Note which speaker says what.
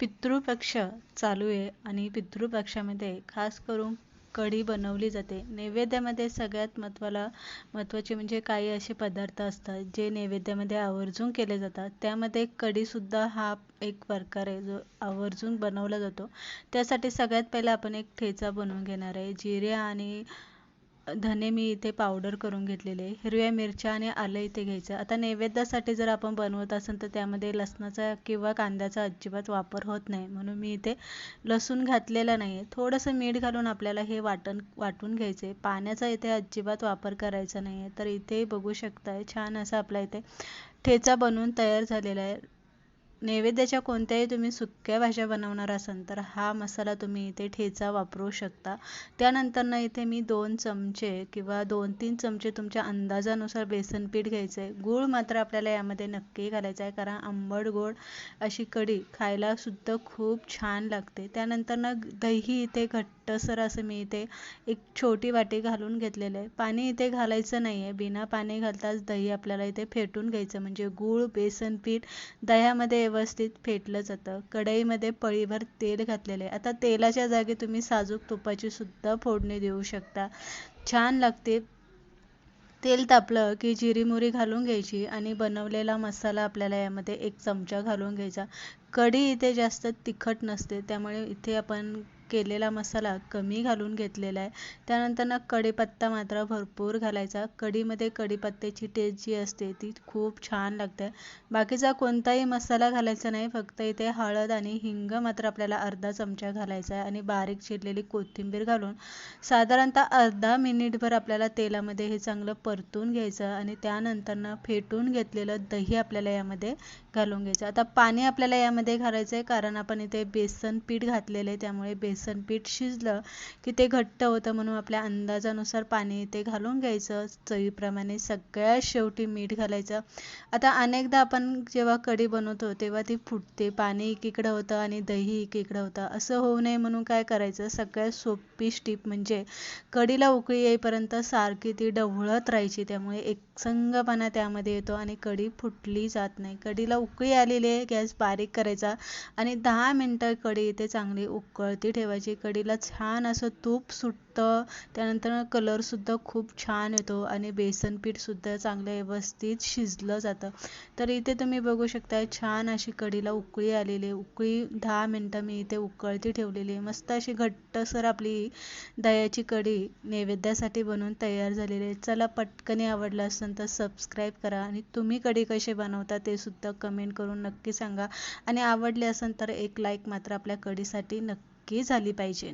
Speaker 1: पितृपक्ष चालू आहे आणि पितृपक्षामध्ये खास करून कढी बनवली जाते. नैवेद्यामध्ये सगळ्यात महत्त्वाला महत्त्वाचे म्हणजे काही असे पदार्थ असतात जे नैवेद्यामध्ये आवर्जून केले जातात. त्यामध्ये कढीसुद्धा हा एक प्रकार आहे जो आवर्जून बनवला जातो. त्यासाठी सगळ्यात पहिला आपण एक ठेचा बनवून घेणार आहे. जिरे आणि धने मी इथे पावडर करून घेतलेले हिरव्या मिरच्या आणि आलं इथे घ्यायचं आता नैवेद्यासाठी जर आपण बनवत असेल तर त्यामध्ये लसणाचा किंवा कांद्याचा अजिबात वापर होत नाही. म्हणून मी इथे लसूण घातलेला नाही आहे थोडंसं मीठ घालून आपल्याला हे वाटण वाटून घ्यायचे पाण्याचा इथे अजिबात वापर करायचा नाही आहे तर इथे बघू शकताय छान असा आपला इथे ठेचा बनवून तयार झालेला आहे. नैवेद्याच्या कोणत्याही तुम्ही सुक्या भाज्या बनवणार असाल तर हा मसाला तुम्ही इथे ठेचा वापरू शकता. त्यानंतर ना इथे मी दोन चमचे किंवा दोन तीन चमचे तुमच्या अंदाजानुसार बेसन पीठ घ्यायचं आहे गूळ मात्र आपल्याला यामध्ये नक्की घालायचा आहे कारण आंबट गोड अशी कढी खायला सुद्धा खूप छान लागते. त्यानंतर ना दही इथे घट्टसर असं मी इथे एक छोटी वाटी घालून घेतलेलं आहे. पाणी इथे घालायचं नाही आहे. बिना पाणी घालताच दही आपल्याला इथे फेटून घ्यायचं. म्हणजे गूळ बेसन पीठ दह्यामध्ये व्यवस्थित फेटलं जातं. कढईमध्ये पळीभर तेल घातलेलं आहे. आता तेलाच्या जागी तुम्ही साजूक तुपाची सुद्धा फोडणी देऊ शकता. छान लागते. तेल तापलं की जिरीमुरी घालून घ्यायची आणि बनवलेला मसाला आपल्याला यामध्ये एक चमचा घालून घ्यायचा. कढी इथे जास्त तिखट नसते. त्यामुळे इथे आपण केलेला मसाला कमी घालून घेतलेला आहे. त्यानंतर ना कढीपत्ता मात्र भरपूर घालायचा. कढीमध्ये कढीपत्त्याची टेस्ट जी असते ती खूप छान लागते. बाकीचा कोणताही मसाला घालायचा नाही फक्त इथे हळद आणि हिंग मात्र आपल्याला अर्धा चमचा घालायचा आहे आणि बारीक चिरलेली कोथिंबीर घालून साधारणतः अर्धा मिनिटभर आपल्याला तेलामध्ये हे चांगलं परतून घ्यायचं आणि त्यानंतर ना फेटून घेतलेलं दही आपल्याला यामध्ये घालून घ्यायचं आता पाणी आपल्याला यामध्ये घालायचं आहे कारण आपण इथे बेसन पीठ घातलेलं आहे त्यामुळे बेसन पीठ शिजलं की ते घट्ट होतं म्हणून आपल्या अंदाजानुसार पाणी ते घालून घ्यायचं. चवीप्रमाणे सगळ्यात शेवटी मीठ घालायचं. आता अनेकदा आपण जेव्हा कढी बनवतो तेव्हा ती फुटते. पाणी एकीकडं होतं आणि दही एकीकडं होतं. असं होऊ नये म्हणून काय करायचं? सगळ्यात सोपी स्टीप म्हणजे कढीला उकळी येईपर्यंत सारखी ती डवळत राहायची. त्यामुळे एकसंगपणा त्यामध्ये येतो आणि कढी फुटली जात नाही. कढीला उकळी आलेली आहे गॅस बारीक करायचा आणि दहा मिनटं कढी इथे चांगली उकळती ठेवायची. कढीला छान असं तूप सुटतं. त्यानंतर कलरसुद्धा खूप छान येतो आणि बेसन पीठसुद्धा चांगलं व्यवस्थित शिजलं जातं. तर इथे तुम्ही बघू शकता छान अशी कढीला उकळी आलेली आहे. उकळी दहा मिनटं मी इथे उकळती ठेवलेली आहे. मस्त अशी घट्टसर आपली दह्याची कढी नैवेद्यासाठी बनवून तयार झालेली आहे. चला पटकन आवडलं असेल तर सबस्क्राईब करा आणि तुम्ही कढी कशी बनवता ते सुद्धा कमेंट करून नक्की सांगा. आणि आवडले असेल तर एक लाईक मात्र आपल्या कढीसाठी नक्की झाली पाहिजे.